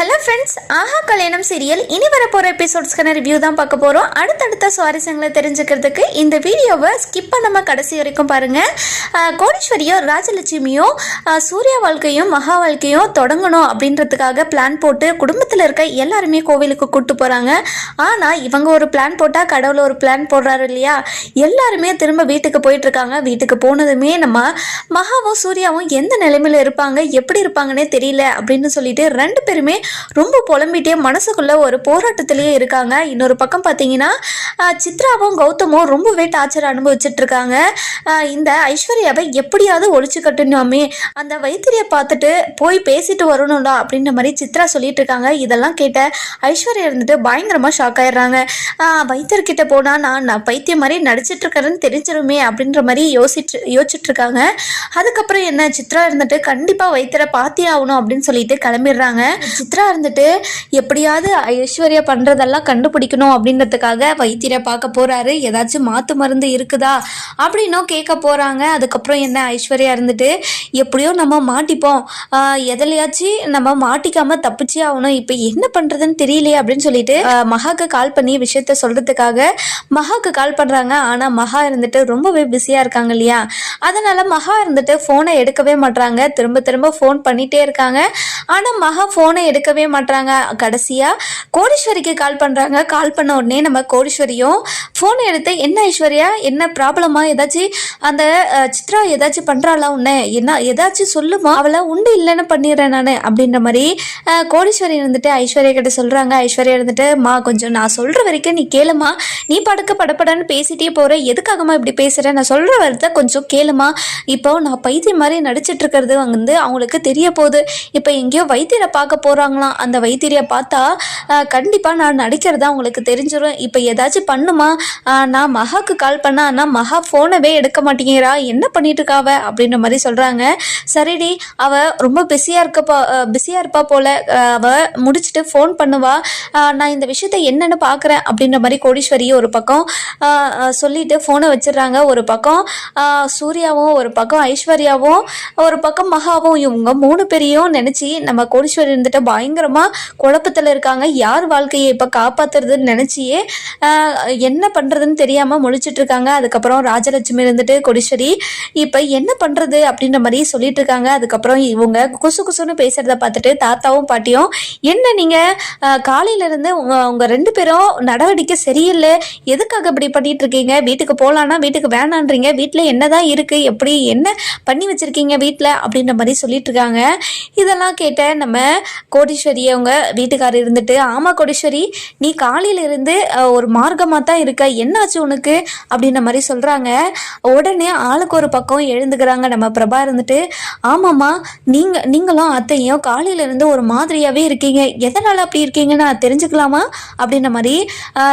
Hello friends ஆஹா கல்யாணம் serial இனி வரப்போகிற எபிசோட்ஸ்க்கான ரிவ்யூ தான் பார்க்க போகிறோம் அடுத்தடுத்த சுவாரஸ்யங்களை தெரிஞ்சுக்கிறதுக்கு இந்த வீடியோவை ஸ்கிப் பண்ணாமல் கடைசி வரைக்கும் பாருங்கள் கோடீஸ்வரியும் ராஜலட்சுமியும் சூர்யா வாழ்க்கையும் மகா வாழ்க்கையும் தொடங்கணும் அப்படின்றதுக்காக பிளான் போட்டு குடும்பத்தில் இருக்க எல்லாருமே கோவிலுக்கு கூப்பிட்டு போகிறாங்க ஆனால் இவங்க ஒரு பிளான் போட்டால் கடவுள் ஒரு பிளான் போடுறாரு இல்லையா? எல்லாருமே திரும்ப வீட்டுக்கு போயிட்டுருக்காங்க. வீட்டுக்கு போனதுமே நம்ம மகாவும் சூர்யாவும் எந்த நிலைமையில் இருப்பாங்க எப்படி இருப்பாங்கன்னே தெரியல அப்படின்னு சொல்லிட்டு ரெண்டு பேருமே ரொம்ப புலம்பிட்டே மனசுக்குள்ள ஒரு போராட்டத்திலேயே இருக்காங்க. இன்னொரு பக்கம் பார்த்தீங்கன்னா சித்ராவும் கௌதமும் ரொம்பவே டார்ச்சர் அனுபவிச்சுட்டு இருக்காங்க. இந்த ஐஸ்வர்யாவை எப்படியாவது ஒழிச்சு கட்டணுமே அந்த வைத்திரியை பார்த்துட்டு போய் பேசிட்டு வரணும்டா அப்படின்ற மாதிரி சித்ரா சொல்லிட்டு இருக்காங்க. இதெல்லாம் கேட்ட ஐஸ்வர்யா இருந்துட்டு பயங்கரமாக ஷாக் ஆயிடுறாங்க. வைத்தியர்கிட்ட போனால் நான் நான் பைத்தியம் மாதிரி நடிச்சிட்டு இருக்கிறேன்னு தெரிஞ்சிருமே அப்படின்ற மாதிரி யோசிச்சு யோசிச்சுட்டு இருக்காங்க. அதுக்கப்புறம் என்ன சித்ரா இருந்துட்டு கண்டிப்பாக வைத்தியரை பார்த்தே ஆகணும் அப்படின்னு சொல்லிட்டு கிளம்பிடுறாங்க. சித்ரா இருந்துட்டு எப்படியாவது ஐஸ்வர்யா பண்ணுறதெல்லாம் கண்டுபிடிக்கணும் அப்படின்றதுக்காக வைத்தியரை பார்க்க போகிறாரு ஏதாச்சும் மாற்று மருந்து இருக்குதா அப்படின்னும் கேட்க போகிறாங்க அதுக்கப்புறம் என்ன ஐஸ்வர்யா இருந்துட்டு எப்படியோ நம்ம மாட்டிப்போம். எதுலையாச்சும் நம்ம மாட்டிக்காமல் தப்பிச்சே ஆகணும். இப்போ என்ன பண்ணுறதுன்னு தெரியலையே அப்படின்னு சொல்லிட்டு மகாக்கு கால் பண்ணி விஷயத்த சொல்கிறதுக்காக மகாக்கு கால் பண்ணுறாங்க ஆனால் மகா இருந்துட்டு ரொம்பவே பிஸியாக இருக்காங்க இல்லையா? அதனால் மகா இருந்துட்டு ஃபோனை எடுக்கவே மாட்டுறாங்க திரும்ப திரும்ப ஃபோன் பண்ணிகிட்டே இருக்காங்க. ஆனால் மகா ஃபோனை எடுக்கவே மாட்றாங்க. கடைசியாக கோடீஸ்வரிக்கு கால் பண்ணுறாங்க கால் பண்ண உடனே நம்ம கோடீஸ்வரியும் ஃபோனை எடுத்து என்ன ஐஸ்வர்யா? என்ன ப்ராப்ளமா ஏதாச்சும் அந்த சித்ரா ஏதாச்சும் பண்ணுறாளா உன்னை? என்ன ஏதாச்சும் சொல்லுமா? அவளை உண்டு இல்லைன்னு பண்ணிடுறேன் நான். அப்படின்ற மாதிரி கோடீஸ்வரி இருந்துட்டு ஐஸ்வர்யா கிட்ட சொல்கிறாங்க ஐஸ்வர்யா இருந்துட்டு மா கொஞ்சம் நான் சொல்கிற வரைக்கும் நீ கேளுமா. நீ படுக்க படப்படன்னு பேசிட்டே போகிற எதுக்காகமா இப்படி பேசுகிற நான் சொல்கிற வரத கொஞ்சம் கேளுமா. இப்போ நான் பைத்தியம் மாதிரி நடிச்சிட்டு இருக்கிறது வந்து அவங்களுக்கு தெரிய போகுது. இப்போ எங்கேயோ வைத்தியரை பார்க்க போகிறாங்க சொல்லுவாங்களாம் அந்த வைத்தியரை பார்த்தா கண்டிப்பாக நான் நடிக்கிறதா உங்களுக்கு தெரிஞ்சிடும் இப்போ ஏதாச்சும் பண்ணுமா? நான் மகாக்கு கால் பண்ணா ஆனால் மகா ஃபோனவே எடுக்க மாட்டேங்கிறா. என்ன பண்ணிட்டு இருக்காவ அப்படின்ற மாதிரி சொல்கிறாங்க சரிடி அவ ரொம்ப பிஸியாக இருக்கப்பா பிஸியாக இருப்பா போல. அவள் அவ முடிச்சுட்டு ஃபோன் பண்ணுவா. நான் இந்த விஷயத்த என்னென்னு பார்க்குறேன் அப்படின்ற மாதிரி கோடீஸ்வரியும் ஒரு பக்கம் சொல்லிட்டு ஃபோனை வச்சிடுறாங்க. ஒரு பக்கம் சூர்யாவும் ஒரு பக்கம் ஐஸ்வர்யாவும் ஒரு பக்கம் மகாவும். இவங்க மூணு பேரையும் நினச்சி நம்ம கோடீஸ்வரி இருந்துட்டு பயங்கரமாக குழப்பத்தில் இருக்காங்க. யார் வாழ்க்கையை இப்போ காப்பாத்துறதுன்னு நினச்சியே என்ன பண்ணுறதுன்னு தெரியாமல் முழிச்சிட்டு இருக்காங்க. அதுக்கப்புறம் ராஜலட்சுமி இருந்துட்டு கொடிஸ்வரி இப்போ என்ன பண்ணுறது அப்படின்ற மாதிரி சொல்லிட்டு இருக்காங்க. அதுக்கப்புறம் இவங்க குசு குசுன்னு பேசுகிறத பார்த்துட்டு தாத்தாவும் பாட்டியும் என்ன நீங்கள் காலையிலேருந்து உங்கள் உங்கள் ரெண்டு பேரும் நடவடிக்கை சரியில்லை. எதுக்காக இப்படி பண்ணிட்டு இருக்கீங்க? வீட்டுக்கு போகலான்னா வீட்டுக்கு வேணான்றீங்க. வீட்டில் என்னதான் இருக்குது எப்படி என்ன பண்ணி வச்சுருக்கீங்க வீட்டில் அப்படின்ற மாதிரி சொல்லிட்டு இருக்காங்க. இதெல்லாம் கேட்ட நம்ம கோடீஸ்வரி அவங்க வீட்டுக்காரர் இருந்துட்டு ஆமாம் கோடீஸ்வரி நீ காலையில இருந்து ஒரு மார்க்கமாக தான் இருக்க என்னாச்சு உனக்கு? அப்படின்ற மாதிரி சொல்கிறாங்க உடனே ஆளுக்கு ஒரு பக்கம் எழுந்துக்கிறாங்க. நம்ம பிரபா இருந்துட்டு ஆமாம்மா நீங்கள் நீங்களும் அத்தையும் காலையில இருந்து ஒரு மாதிரியாகவே இருக்கீங்க. எதனால் அப்படி இருக்கீங்கன்னு நான் தெரிஞ்சுக்கலாமா? அப்படின்ற மாதிரி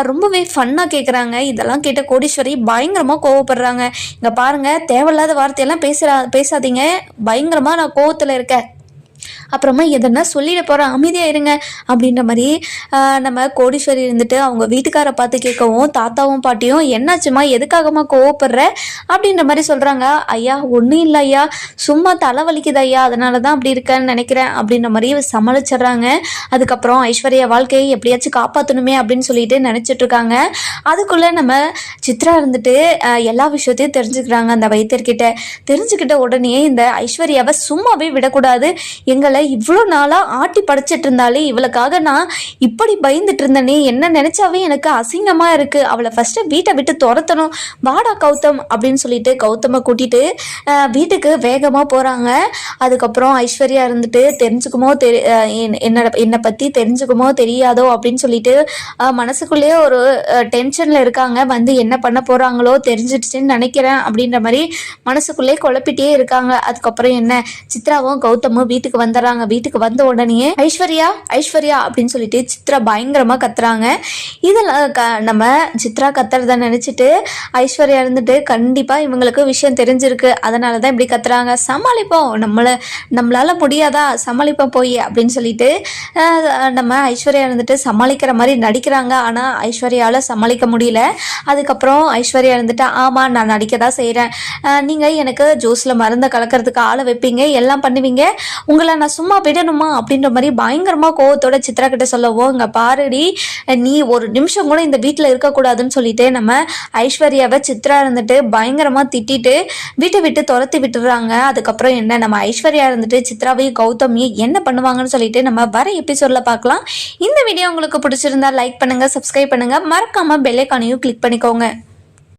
ரொம்பவே ஃபன்னாக கேட்குறாங்க இதெல்லாம் கேட்ட கோடீஸ்வரி பயங்கரமாக கோவப்படுறாங்க. இங்கே பாருங்கள் தேவையில்லாத வார்த்தையெல்லாம் பேசுகிறா பேசாதீங்க. பயங்கரமாக நான் கோவத்தில் இருக்கேன். அப்புறமா எதனா சொல்லிட போகிறேன் அமைதியாக இருங்க அப்படின்ற மாதிரி நம்ம கோடீஸ்வரி இருந்துட்டு அவங்க வீட்டுக்காரை பார்த்து கேட்கவும் தாத்தாவும் பாட்டியும் என்னாச்சுமா எதுக்காகமா கோவப்படுற? அப்படின்ற மாதிரி சொல்கிறாங்க ஐயா ஒன்றும் இல்லை ஐயா. சும்மா தலை வலிக்குது ஐயா. அதனால தான் அப்படி இருக்கேன்னு நினைக்கிறேன். அப்படின்ற மாதிரி சமாளிச்சிடுறாங்க. அதுக்கப்புறம் ஐஸ்வர்யா வாழ்க்கையை எப்படியாச்சும் காப்பாற்றணுமே அப்படின்னு சொல்லிட்டு நினச்சிட்டு இருக்காங்க. அதுக்குள்ளே நம்ம சித்ரா இருந்துட்டு எல்லா விஷயத்தையும் தெரிஞ்சுக்கிறாங்க அந்த வைத்தியர்கிட்ட. தெரிஞ்சுக்கிட்ட உடனே இந்த ஐஸ்வர்யாவை சும்மாவே விடக்கூடாது. எங்களை இவ்வளோ நாளாக ஆட்டி படைச்சிட்டு இருந்தாலே இவளுக்காக நான் இப்படி பயந்துட்டு இருந்தேனே என்ன நினச்சாவே எனக்கு அசிங்கமாக இருக்குது அவளை ஃபஸ்ட்டு வீட்டை விட்டு துரத்தணும். வாடா கௌதம் அப்படின்னு சொல்லிட்டு கௌதமை கூட்டிட்டு வீட்டுக்கு வேகமாக போகிறாங்க அதுக்கப்புறம் ஐஸ்வர்யா இருந்துட்டு தெரிஞ்சுக்குமோ தெரி என்னோட என்னை பற்றி தெரிஞ்சுக்குமோ தெரியாதோ அப்படின்னு சொல்லிட்டு மனசுக்குள்ளேயே ஒரு டென்ஷனில் இருக்காங்க. வந்து என்ன பண்ண போகிறாங்களோ தெரிஞ்சிடுச்சுன்னு நினைக்கிறேன் அப்படின்ற மாதிரி மனசுக்குள்ளேயே குழப்பிட்டே இருக்காங்க. அதுக்கப்புறம் என்ன? சித்ராவும் கௌதமும் வீட்டுக்கு வந்துடுறாங்க வீட்டுக்கு வந்த உடனே ஐஸ்வர்யா ஐஸ்வர்யா அப்படின்னு சொல்லிட்டு சித்ரா பயங்கரமாக கத்துறாங்க. இதில் க நம்ம சித்ரா கத்துறத நினச்சிட்டு ஐஸ்வர்யா இருந்துட்டு கண்டிப்பாக இவங்களுக்கு விஷயம் தெரிஞ்சிருக்கு. அதனால தான் இப்படி கத்துறாங்க. சமாளிப்போம். நம்மளை நம்மளால முடியாதா? சமாளிப்போம் போய் அப்படின்னு சொல்லிட்டு நம்ம ஐஸ்வர்யா இருந்துட்டு சமாளிக்கிற மாதிரி நடிக்கிறாங்க. ஆனால் ஐஸ்வர்யாவில் சமாளிக்க முடியல. அதுக்கப்புறம் ஐஸ்வர்யா இருந்துட்டு ஆமாம் நான் நடிக்க தான் செய்கிறேன் நீங்கள் எனக்கு ஜூஸில் மருந்தை கலக்கிறதுக்கு ஆளை வைப்பீங்க. எல்லாம் பண்ணுவீங்க. உங்களை நான் சும்மா விடணுமா அப்படின்ற மாதிரி பயங்கரமாக கோவத்தோட சித்ரா கிட்ட சொல்லவும் இங்கே பாருடி நீ ஒரு நிமிஷம் கூட இந்த வீட்டில் இருக்கக்கூடாதுன்னு சொல்லிட்டு நம்ம ஐஸ்வர்யாவை சித்ரா இருந்துட்டு பயங்கரமாக திட்டிட்டு வீட்டை விட்டு துரத்தி விட்டுறாங்க. அதுக்கப்புறம் என்ன நம்ம ஐஸ்வர்யா இருந்துட்டு சித்ராவையும் கௌதமியும் என்ன பண்ணுவாங்கன்னு சொல்லிட்டு நம்ம வர எபிசோட்ல பார்க்கலாம். இந்த வீடியோ உங்களுக்கு பிடிச்சிருந்தா லைக் பண்ணுங்க சப்ஸ்கிரைப் பண்ணுங்க. மறக்காம பெல்லைக்கானையும் கிளிக் பண்ணிக்கோங்க.